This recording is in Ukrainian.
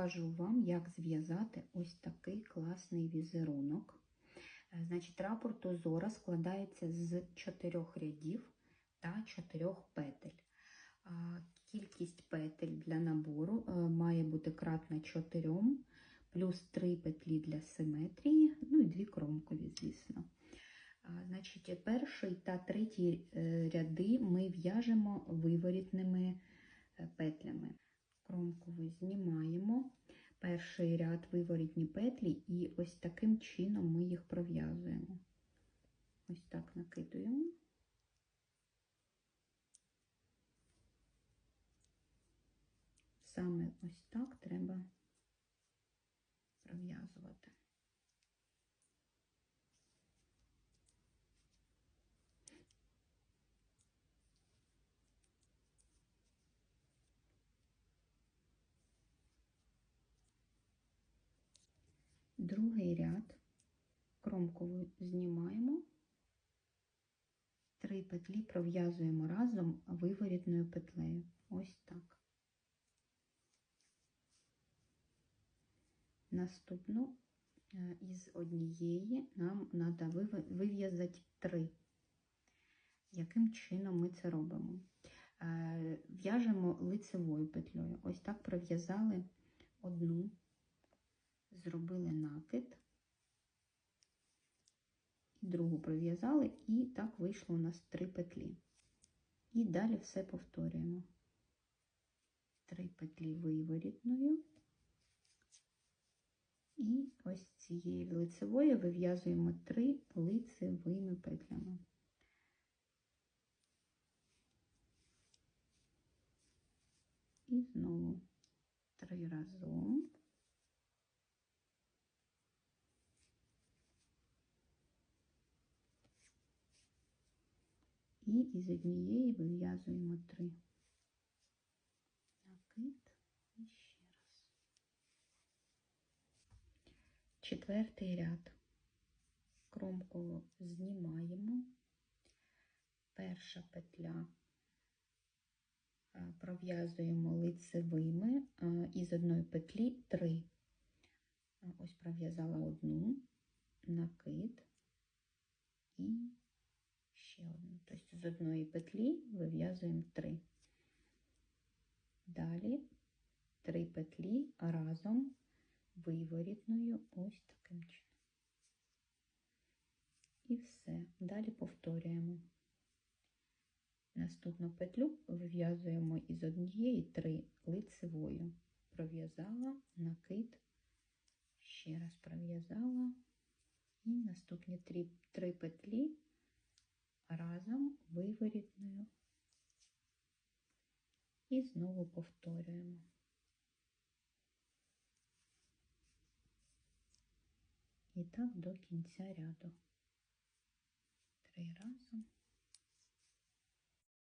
покажу вам, як зв'язати ось такий класний візерунок. Е, Значить, рапорт узора складається з чотирьох рядів та чотирьох петель. Кількість петель для набору е, має бути кратна 4, плюс 3 петлі для симетрії, ну і дві кромкові, звісно. Значить, перший та третій е, ряди ми в'яжемо виворітними е, петлями. ви знімаємо. Перший ряд виворітні петлі, і ось таким чином ми їх пров'язуємо. Ось так накидуємо. Саме ось так треба пров'язувати. Другий ряд кромкову знімаємо, три петлі пров'язуємо разом виворітною петлею. Ось так. Наступну е, із однієї нам треба вив'язати три. Яким чином ми це робимо? Е, В'яжемо лицевою петлею. Ось так пров'язали одну, зробили накид, другу пров'язали, і так вийшло у нас три петлі. І далі все повторюємо. Три петлі виворітною. І ось цієї лицевої вив'язуємо три лицевими петлями. І знову три разом. І із однієї вив'язуємо три. Накид і ще раз. Четвертий ряд. Кромково знімаємо. Перша петля пров'язуємо лицевими із одної петлі три. Ось пров'язала одну, накид і ще одну. Тобто з одної петлі вив'язуємо три. Далі три петлі разом виворітною ось таким чином. І все. Далі повторюємо. Наступну петлю вив'язуємо із однієї три лицевою. Пров'язала, накид, ще раз пров'язала, і наступні три, три петлі разом. І знову повторюємо. І так до кінця ряду. Три разом.